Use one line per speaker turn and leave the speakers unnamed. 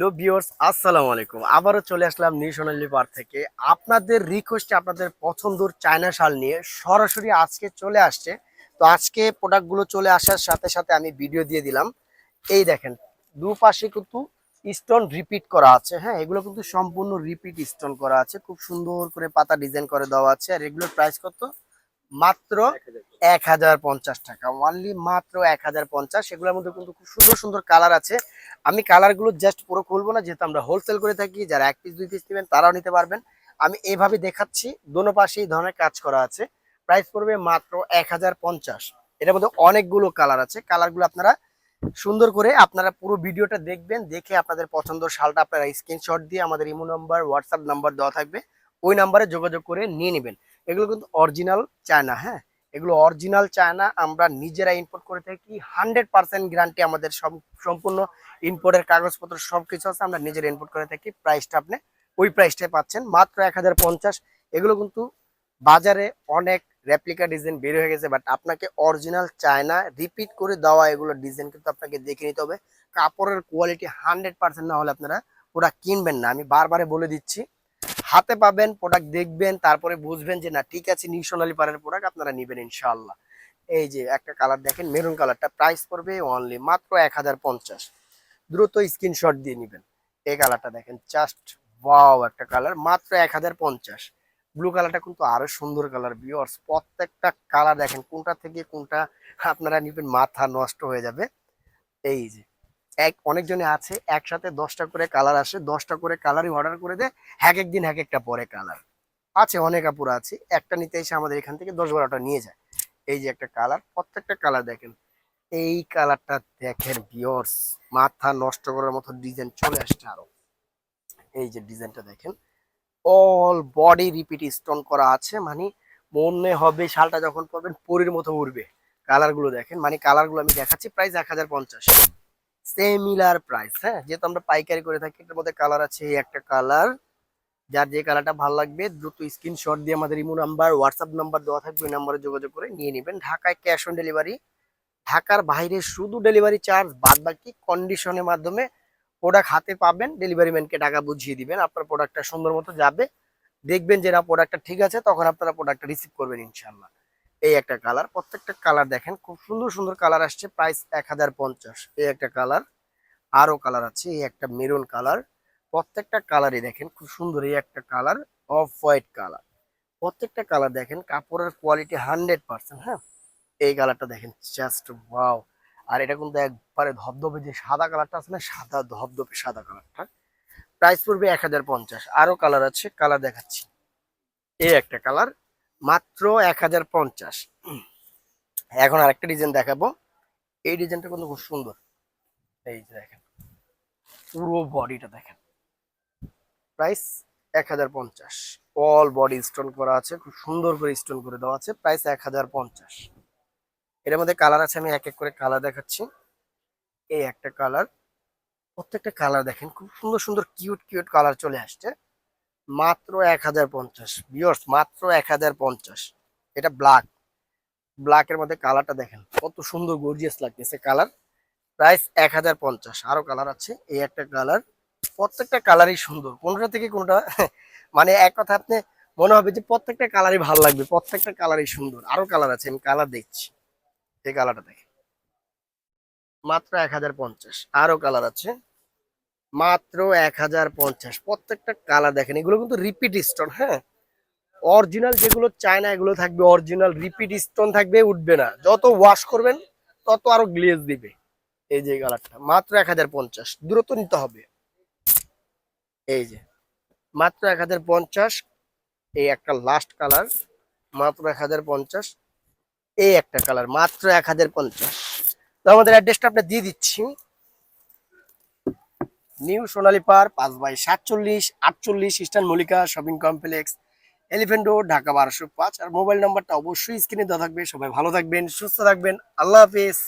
Hello viewers আসসালামু আলাইকুম। আবারও চলে আসলাম নিউ সোনালী পার থেকে। আপনাদের রিকোয়েস্টে আপনাদের পছন্দর চায়না শাল নিয়ে সরাসরি আজকে চলে আসছে। তো আজকে প্রোডাক্টগুলো চলে আসার সাথে সাথে আমি ভিডিও দিয়ে দিলাম। এই দেখেন, দুপাশে কিন্তু স্টোন রিপিট করা আছে। হ্যাঁ এগুলো কিন্তু সম্পূর্ণ রিপিট স্টোন করা আছে। খুব সুন্দর করে পাতা ডিজাইন করে দেওয়া আছে। আর এগুলোর প্রাইস কত? মাত্র এক হাজার পঞ্চাশ। টাকা। অনলি মাত্র এক হাজার পঞ্চাশ। এগুলোর মধ্যে কিন্তু খুব সুন্দর সুন্দর কালার আছে। আমি কালারগুলো জাস্ট পুরো খুলবো না যেহেতু আমরা হোলসেল করে থাকি যারা এক পিস দুই পিস নেবেন তারাও নিতে পারবেন। আমি এভাবে দেখাচ্ছি দোনো পাশে এই ধরনের কাজ করা আছে। প্রাইস পড়বে মাত্র এক হাজার পঞ্চাশ। এটার মধ্যে অনেকগুলো কালার আছে। কালারগুলো আপনারা সুন্দর করে আপনারা পুরো ভিডিওটা দেখবেন দেখে আপনাদের পছন্দ শালটা আপনারা স্ক্রিনশট দিয়ে আমাদের ইমো নাম্বার হোয়াটসঅ্যাপ নাম্বার দেওয়া থাকবে। ওই নাম্বারে যোগাযোগ করে নিয়ে নেবেন। এগুলো কিন্তু অরিজিনাল চায়না হ্যাঁ? এগুলো অরিজিনাল চায়না আমরা নিজেরা ইম্পোর্ট করে থাকি। হান্ড্রেড পার্সেন্ট গ্যারান্টি আমাদের সম- সম্পূর্ণ ইম্পোর্টের কাগজপত্র সব কিছু আছে, আমরা নিজেরা ইম্পোর্ট করে থাকি। প্রাইসটা আপনি ওই প্রাইসটাই পাচ্ছেন। মাত্র এক হাজার পঞ্চাশ। এগুলো কিন্তু বাজারে অনেক রেপ্লিকা ডিজাইন বের হয়ে গেছে বাট আপনাকে অরিজিনাল চায়না রিপিট করে দেওয়া এগুলো ডিজাইন কিন্তু আপনাকে দেখে নিতে হবে। কাপড়ের কোয়ালিটি হান্ড্রেড পার্সেন্ট না হলে আপনারা ওরা কিনবেন না। আমি বারবারে বলে দিচ্ছি। হাতে পাবেন প্রোডাক্ট দেখবেন, তারপরে বুঝবেন যে না, ঠিক আছে নিউ সোনালী পারের প্রোডাক্ট আপনারা নেবেন ইনশাল্লাহ এই যে একটা কালার দেখেন মেরুন কালারটা প্রাইস পড়বে অনলি মাত্র এক হাজার পঞ্চাশ। দ্রুত স্ক্রিনশট দিয়ে নেবেন। এই কালারটা দেখেন জাস্ট ওয়াও একটা কালার মাত্র এক হাজার পঞ্চাশ। ব্লু কালারটা কিন্তু আরও সুন্দর কালার বিয়র্স প্রত্যেকটা কালার দেখেন, কোনটা থেকে কোনটা আপনারা নিবেন, মাথা নষ্ট হয়ে যাবে। এই যে এক, অনেকজনে আছে, একসাথে দশটা করে কালার আসে, দশটা করে কালারই অর্ডার করে দেয়, এক একদিন এক একটা পরে কালার আছে, অনেক আপুরা আছে, একটা নিতে এসে আমাদের এখান থেকে দশ বারোটা নিয়ে যায়। এই যে একটা কালার প্রত্যেকটা কালার দেখেন। এই কালারটা দেখেন বিয়র্স মাথা নষ্ট করার মতো ডিজাইন চলে আসছে আরও। এই যে ডিজাইনটা দেখেন অল বডি রিপিট স্টোন করা আছে মানে মনে হবে শালটা যখন পাবেন পরির মতো উড়বে। কালারগুলো দেখেন মানে কালারগুলো আমি দেখাচ্ছি প্রাইস এক হাজার পঞ্চাশ। সিমিলার প্রাইস হ্যাঁ? যেহেতু আমরা পাইকারি করে থাকি, এটার মধ্যে কালার আছে একটা কালার যার যে কালারটা ভালো লাগবে, দ্রুত স্ক্রিনশট দিয়ে আমাদের ইমো নাম্বার হোয়াটসঅ্যাপ নাম্বার দেওয়া থাকবে, ওই নাম্বারে যোগাযোগ করে নিয়ে নেবেন। ঢাকায় ক্যাশ অন ডেলিভারি ঢাকার বাইরে শুধু ডেলিভারি চার্জ বাদ বাকি কন্ডিশনের মাধ্যমে প্রোডাক্ট হাতে পাবেন ডেলিভারি ম্যানকে টাকা বুঝিয়ে দিবেন, আপনার প্রোডাক্টটা সুন্দর মতো যাবে। দেখবেন যে না প্রোডাক্টটা ঠিক আছে, তখন আপনারা প্রোডাক্টটা রিসিভ করবেন ইনশাল্লাহ এই একটা কালার প্রত্যেকটা কালার দেখেন, খুব সুন্দর সুন্দর কালার আসছে। প্রাইস এক হাজার পঞ্চাশ। এই একটা কালার আরও কালার আছে, এই একটা মেরুন কালার প্রত্যেকটা কালারই দেখেন, খুব সুন্দর এই একটা কালার অফ হোয়াইট কালার প্রত্যেকটা কালার দেখেন, কাপড়ের কোয়ালিটি হান্ড্রেড পার্সেন্ট হ্যাঁ? এই কালারটা দেখেন জাস্ট ওয়াও আর এটা কিন্তু একবারে ধবধবে যে সাদা কালারটা আছে না, সাদা ধবধবে সাদা কালারটা প্রাইস পড়বে এক হাজার পঞ্চাশ। আরও কালার আছে কালার দেখাচ্ছি। এই একটা কালার মাত্র এক হাজার পঞ্চাশ। এখন আরেকটা ডিজাইন দেখাবো। এই ডিজাইনটা কিন্তু খুব সুন্দর। এই যে দেখেন, পুরো বডিটা দেখেন। প্রাইস এক হাজার পঞ্চাশ। অল বডি স্টোন করা আছে, খুব সুন্দর করে স্টোন করে দেওয়া আছে। প্রাইস এক হাজার পঞ্চাশ। এর মধ্যে কালার আছে, আমি এক এক করে কালার দেখাচ্ছি। এই একটা কালার, প্রত্যেকটা কালার দেখেন, খুব সুন্দর সুন্দর কিউট কিউট কালার চলে আসছে। মাত্র এক হাজার পঞ্চাশ। বিয়র্স মাত্র এক হাজার পঞ্চাশ। এটা ব্ল্যাক ব্ল্যাকের মধ্যে কালারটা দেখেন, কত সুন্দর গর্জিয়াস লাগতেছে কালার প্রাইস এক হাজার পঞ্চাশ। আরও কালার আছে। এই একটা কালার প্রত্যেকটা কালারই সুন্দর। কোনটা থেকে কোনটা? মানে এক কথা আপনি মনে হবে যে প্রত্যেকটা কালারই ভালো লাগবে, প্রত্যেকটা কালারই সুন্দর। আরও কালার আছে, আমি কালার দেখছি। এই কালারটা দেখে মাত্র এক হাজার পঞ্চাশ। আরও কালার আছে। মাত্র এক হাজার পঞ্চাশ। প্রত্যেকটা কালার দেখেন, এগুলো কিন্তু রিপিট স্টোন হ্যাঁ? অরিজিনাল যেগুলো চায় না, এগুলো থাকবে অরিজিনাল রিপিট স্টোন থাকবে, উঠবে না। যত ওয়াশ করবেন, তত আরও গ্লেজ দিবে এই যে কালারটা মাত্র এক হাজার পঞ্চাশ। দ্রুত নিতে হবে। এই যে, মাত্র এক হাজার পঞ্চাশ। এই একটা লাস্ট কালার মাত্র এক হাজার পঞ্চাশ। এই একটা কালার মাত্র এক হাজার পঞ্চাশ। তো আমাদের অ্যাড্রেসটা আমরা দিয়ে দিচ্ছি। নিউ সোনালী পার্ক, পাঁচ বাই সাতচল্লিশ, আটচল্লিশ, eastern Mallika shopping complex, elephant road, Dhaka বারোশো পাঁচ। আর মোবাইল নাম্বারটা অবশ্যই স্ক্রিনে দেওয়া থাকবে। সবাই ভালো থাকবেন, সুস্থ থাকবেন। আল্লাহ হাফিজ।